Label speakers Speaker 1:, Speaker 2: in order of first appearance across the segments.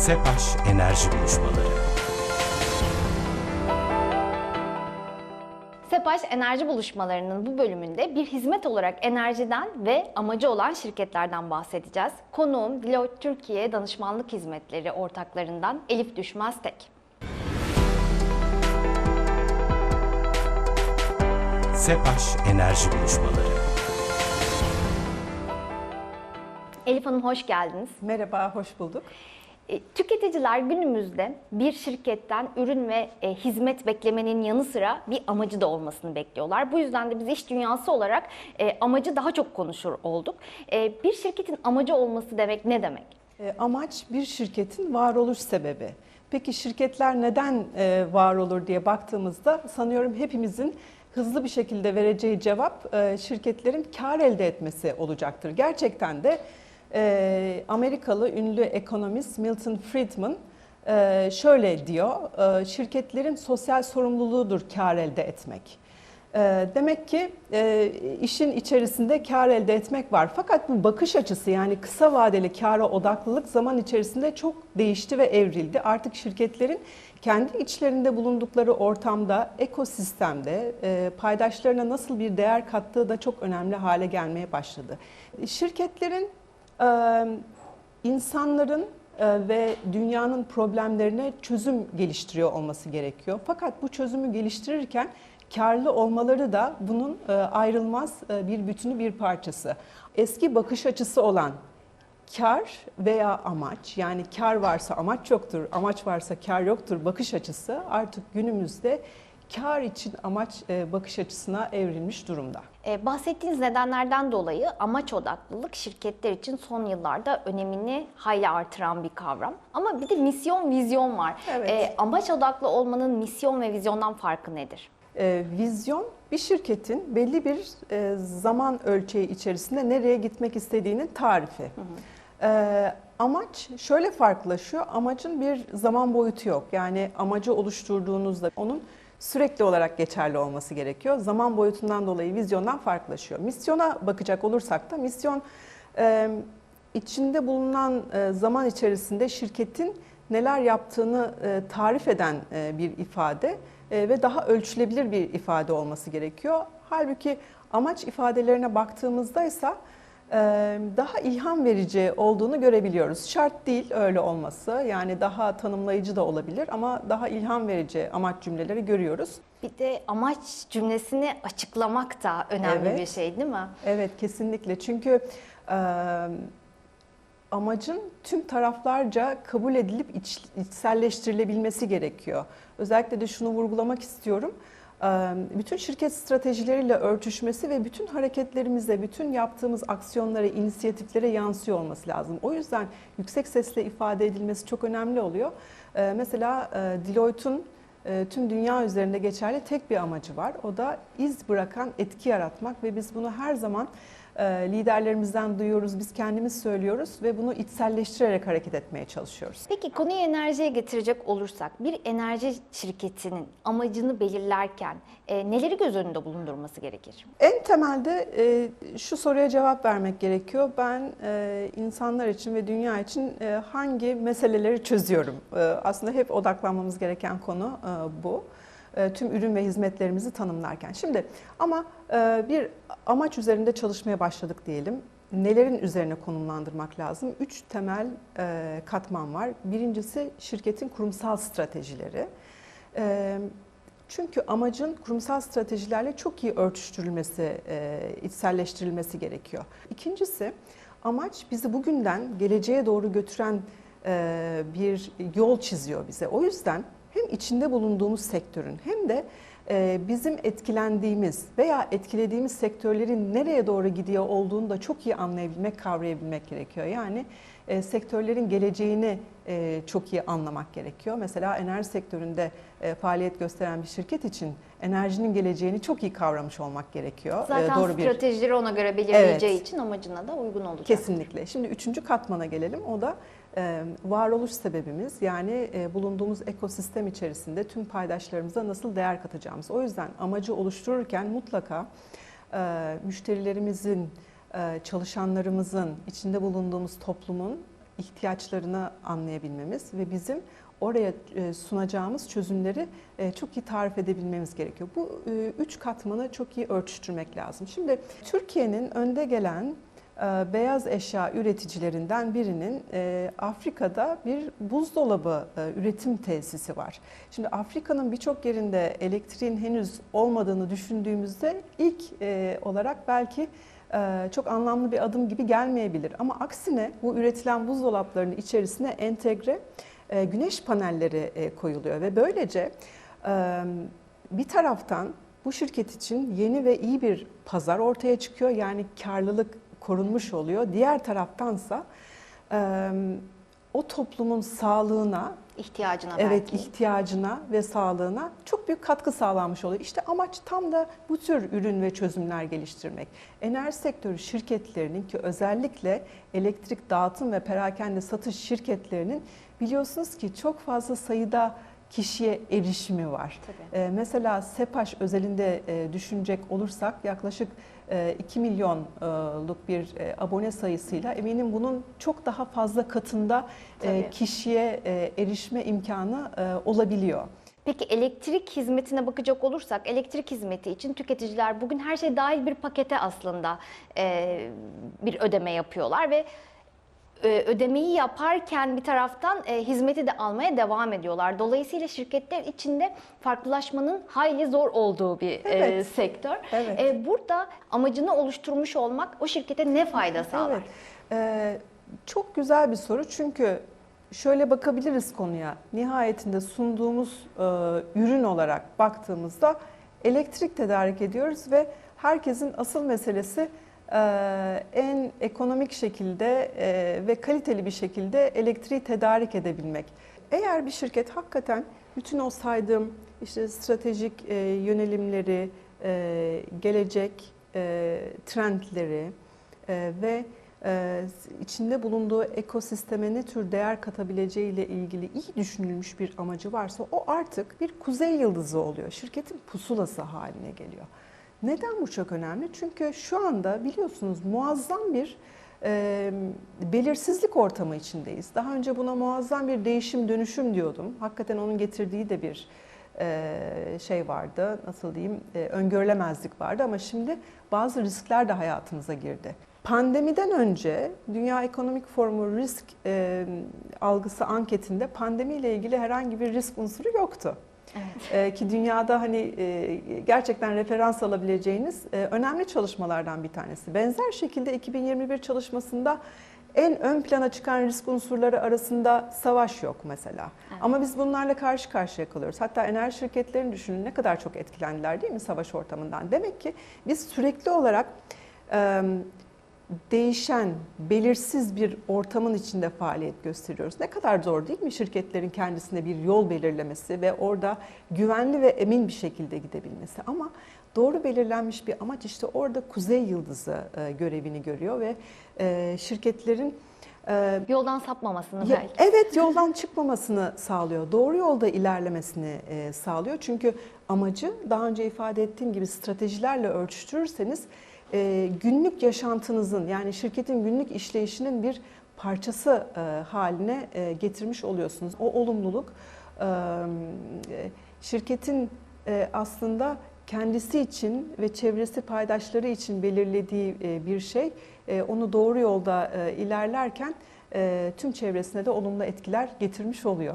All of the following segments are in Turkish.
Speaker 1: SEPAŞ Enerji Buluşmaları
Speaker 2: Sepaş Enerji Buluşmalarının bu bölümünde bir hizmet olarak enerjiden ve amacı olan şirketlerden bahsedeceğiz. Konuğum Deloitte Türkiye Danışmanlık Hizmetleri ortaklarından Elif Düşmeztek.
Speaker 1: SEPAŞ Enerji Buluşmaları
Speaker 2: Elif Hanım hoş geldiniz.
Speaker 3: Merhaba, hoş bulduk.
Speaker 2: E, Tüketiciler günümüzde bir şirketten ürün ve e, hizmet beklemenin yanı sıra bir amacı da olmasını bekliyorlar. Bu yüzden de biz iş dünyası olarak e, amacı daha çok konuşur olduk. E, bir şirketin amacı olması demek ne demek?
Speaker 3: E, Amaç bir şirketin varoluş sebebi. Peki şirketler neden e, var olur diye baktığımızda sanıyorum hepimizin hızlı bir şekilde vereceği cevap e, şirketlerin kar elde etmesi olacaktır. Gerçekten de e, Amerikalı ünlü ekonomist Milton Friedman e, şöyle diyor, e, şirketlerin sosyal sorumluluğudur kar elde etmek. Ee, Demek ki e, işin içerisinde kar elde etmek var. Fakat bu bakış açısı yani kısa vadeli kâra odaklılık zaman içerisinde çok değişti ve evrildi. Artık şirketlerin kendi içlerinde bulundukları ortamda, ekosistemde e, paydaşlarına nasıl bir değer kattığı da çok önemli hale gelmeye başladı. Şirketlerin e, insanların ve dünyanın problemlerine çözüm geliştiriyor olması gerekiyor. Fakat bu çözümü geliştirirken karlı olmaları da bunun ayrılmaz bir bütünü bir parçası. Eski bakış açısı olan kar veya amaç yani kar varsa amaç yoktur, amaç varsa kar yoktur bakış açısı artık günümüzde kar için amaç e, bakış açısına evrilmiş durumda.
Speaker 2: Ee, bahsettiğiniz nedenlerden dolayı amaç odaklılık şirketler için son yıllarda önemini hayli artıran bir kavram. Ama bir de misyon, vizyon var.
Speaker 3: Evet.
Speaker 2: Ee, amaç odaklı olmanın misyon ve vizyondan farkı nedir?
Speaker 3: E, vizyon bir şirketin belli bir e, zaman ölçeği içerisinde nereye gitmek istediğinin tarifi. E, amaç şöyle farklılaşıyor. Amacın bir zaman boyutu yok. Yani amacı oluşturduğunuzda onun sürekli olarak geçerli olması gerekiyor. Zaman boyutundan dolayı vizyondan farklılaşıyor. Misyona bakacak olursak da misyon e, içinde bulunan e, zaman içerisinde şirketin neler yaptığını e, tarif eden bir ifade ve daha ölçülebilir bir ifade olması gerekiyor. Halbuki amaç ifadelerine baktığımızda ise daha ilham verici olduğunu görebiliyoruz. Şart değil öyle olması. Yani daha tanımlayıcı da olabilir ama daha ilham verici amaç cümleleri görüyoruz.
Speaker 2: Bir de amaç cümlesini açıklamak da önemli
Speaker 3: Evet.
Speaker 2: bir şey değil mi?
Speaker 3: Evet kesinlikle çünkü e, amacın tüm taraflarca kabul edilip iç, içselleştirilebilmesi gerekiyor. Özellikle de şunu vurgulamak istiyorum. Bütün şirket stratejileriyle örtüşmesi ve bütün hareketlerimize, bütün yaptığımız aksiyonlara, inisiyatiflere yansıyor olması lazım. O yüzden yüksek sesle ifade edilmesi çok önemli oluyor. Mesela Deloitte'un tüm dünya üzerinde geçerli tek bir amacı var. O da iz bırakan etki yaratmak ve biz bunu her zaman liderlerimizden duyuyoruz, biz kendimiz söylüyoruz ve bunu içselleştirerek hareket etmeye çalışıyoruz.
Speaker 2: Peki konuyu enerjiye getirecek olursak bir enerji şirketinin amacını belirlerken e, neleri göz önünde bulundurması gerekir?
Speaker 3: En temelde e, şu soruya cevap vermek gerekiyor. Ben e, insanlar için ve dünya için e, hangi meseleleri çözüyorum? E, aslında hep odaklanmamız gereken konu e, bu. E, tüm ürün ve hizmetlerimizi tanımlarken. Şimdi ama e, bir amaç üzerinde çalışmaya başladık diyelim. Nelerin üzerine konumlandırmak lazım? Üç temel e, katman var. Birincisi şirketin kurumsal stratejileri. Çünkü amacın kurumsal stratejilerle çok iyi örtüştürülmesi, içselleştirilmesi gerekiyor. İkincisi amaç bizi bugünden geleceğe doğru götüren bir yol çiziyor bize. O yüzden hem içinde bulunduğumuz sektörün hem de e, bizim etkilendiğimiz veya etkilediğimiz sektörlerin nereye doğru gidiyor olduğunu da çok iyi anlayabilmek, kavrayabilmek gerekiyor. Yani e, sektörlerin geleceğini e, çok iyi anlamak gerekiyor. Mesela enerji sektöründe e, faaliyet gösteren bir şirket için enerjinin geleceğini çok iyi kavramış olmak gerekiyor. E,
Speaker 2: Zaten
Speaker 3: doğru bir
Speaker 2: stratejileri ona göre belirleyeceği
Speaker 3: Evet.
Speaker 2: için amacına da uygun olacak.
Speaker 3: Kesinlikle. Şimdi üçüncü katmana gelelim. O da e, varoluş sebebimiz. Yani e, bulunduğumuz ekosistem içerisinde tüm paydaşlarımıza nasıl değer katacağımız. O yüzden amacı oluştururken mutlaka e, müşterilerimizin, e, çalışanlarımızın, içinde bulunduğumuz toplumun ihtiyaçlarını anlayabilmemiz ve bizim oraya e, sunacağımız çözümleri e, çok iyi tarif edebilmemiz gerekiyor. Bu e, üç katmanı çok iyi örtüştürmek lazım. Şimdi Türkiye'nin önde gelen e, beyaz eşya üreticilerinden birinin e, Afrika'da bir buzdolabı e, üretim tesisi var. Şimdi Afrika'nın birçok yerinde elektriğin henüz olmadığını düşündüğümüzde ilk e, olarak belki çok anlamlı bir adım gibi gelmeyebilir. Ama aksine bu üretilen buzdolaplarının içerisine entegre güneş panelleri koyuluyor ve böylece bir taraftan bu şirket için yeni ve iyi bir pazar ortaya çıkıyor. Yani karlılık korunmuş oluyor. Diğer taraftansa e, o toplumun sağlığına,
Speaker 2: ihtiyacına
Speaker 3: evet
Speaker 2: belki.
Speaker 3: ihtiyacına ve sağlığına çok büyük katkı sağlanmış oluyor. İşte amaç tam da bu tür ürün ve çözümler geliştirmek. Enerji sektörü şirketlerinin ki özellikle elektrik dağıtım ve perakende satış şirketlerinin biliyorsunuz ki çok fazla sayıda kişiye erişimi var.
Speaker 2: Tabii.
Speaker 3: Ee, mesela SEPAŞ özelinde e, düşünecek olursak yaklaşık e, 2 milyonluk bir e, abone sayısıyla eminim bunun çok daha fazla katında e,
Speaker 2: Tabii.
Speaker 3: kişiye e, erişme imkanı e, olabiliyor.
Speaker 2: Peki elektrik hizmetine bakacak olursak elektrik hizmeti için tüketiciler bugün her şey dahil bir pakete aslında e, bir ödeme yapıyorlar ve e, ödemeyi yaparken bir taraftan e, hizmeti de almaya devam ediyorlar. Dolayısıyla şirketler içinde farklılaşmanın hayli zor olduğu bir e,
Speaker 3: Evet.
Speaker 2: sektör.
Speaker 3: Evet.
Speaker 2: E, burada amacını oluşturmuş olmak o şirkete ne fayda sağlar?
Speaker 3: Evet. Ee, çok güzel bir soru çünkü şöyle bakabiliriz konuya. Nihayetinde sunduğumuz e, ürün olarak baktığımızda elektrik tedarik ediyoruz ve herkesin asıl meselesi e, en ekonomik şekilde e, ve kaliteli bir şekilde elektriği tedarik edebilmek. Eğer bir şirket hakikaten bütün o saydığım işte stratejik e, yönelimleri, e, gelecek trendleri, ee, ve içinde bulunduğu ekosisteme ne tür değer katabileceği ile ilgili iyi düşünülmüş bir amacı varsa o artık bir kuzey yıldızı oluyor. Şirketin pusulası haline geliyor. Neden bu çok önemli? Çünkü şu anda biliyorsunuz muazzam bir e, belirsizlik ortamı içindeyiz. Daha önce buna muazzam bir değişim dönüşüm diyordum. Hakikaten onun getirdiği de bir e, şey vardı, nasıl diyeyim, e, öngörülemezlik vardı ama şimdi bazı riskler de hayatımıza girdi. Pandemiden önce Dünya Ekonomik Forumu risk e, algısı anketinde pandemiyle ilgili herhangi bir risk unsuru yoktu. E, ki dünyada hani e, gerçekten referans alabileceğiniz e, önemli çalışmalardan bir tanesi. Benzer şekilde 2021 çalışmasında en ön plana çıkan risk unsurları arasında savaş yok mesela. Ama biz bunlarla karşı karşıya kalıyoruz. Hatta enerji şirketlerini düşünün ne kadar çok etkilendiler değil mi savaş ortamından. Demek ki biz sürekli olarak değişen, belirsiz bir ortamın içinde faaliyet gösteriyoruz. Ne kadar zor değil mi şirketlerin kendisine bir yol belirlemesi ve orada güvenli ve emin bir şekilde gidebilmesi. Ama doğru belirlenmiş bir amaç işte orada kuzey yıldızı e, görevini görüyor ve e, şirketlerin e,
Speaker 2: Yoldan sapmamasını
Speaker 3: ya-
Speaker 2: belki.
Speaker 3: Evet yoldan çıkmamasını sağlıyor. Doğru yolda ilerlemesini sağlıyor. Çünkü amacı daha önce ifade ettiğim gibi stratejilerle ölçtürürseniz e, günlük yaşantınızın yani şirketin günlük işleyişinin bir parçası e, haline e, getirmiş oluyorsunuz. O olumluluk e, şirketin e, aslında kendisi için ve çevresi paydaşları için belirlediği e, bir şey. E, Onu doğru yolda e, ilerlerken e, tüm çevresine de olumlu etkiler getirmiş oluyor.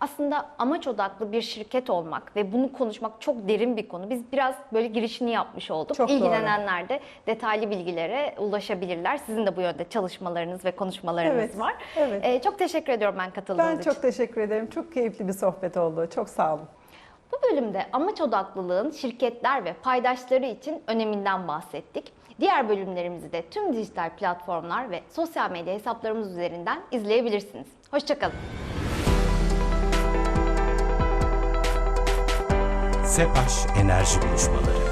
Speaker 2: Aslında amaç odaklı bir şirket olmak ve bunu konuşmak çok derin bir konu. Biz biraz böyle girişini yapmış olduk.
Speaker 3: Çok doğru.
Speaker 2: İlgilenenler de detaylı bilgilere ulaşabilirler. Sizin de bu yönde çalışmalarınız ve konuşmalarınız
Speaker 3: Evet,
Speaker 2: var.
Speaker 3: evet.
Speaker 2: Ee, çok teşekkür ediyorum ben katıldığınız
Speaker 3: Ben
Speaker 2: için.
Speaker 3: çok teşekkür ederim. Çok keyifli bir sohbet oldu. Çok sağ olun.
Speaker 2: Bu bölümde amaç odaklılığın şirketler ve paydaşları için öneminden bahsettik. Diğer bölümlerimizi de tüm dijital platformlar ve sosyal medya hesaplarımız üzerinden izleyebilirsiniz. Hoşçakalın.
Speaker 1: SEPAŞ Enerji Buluşmaları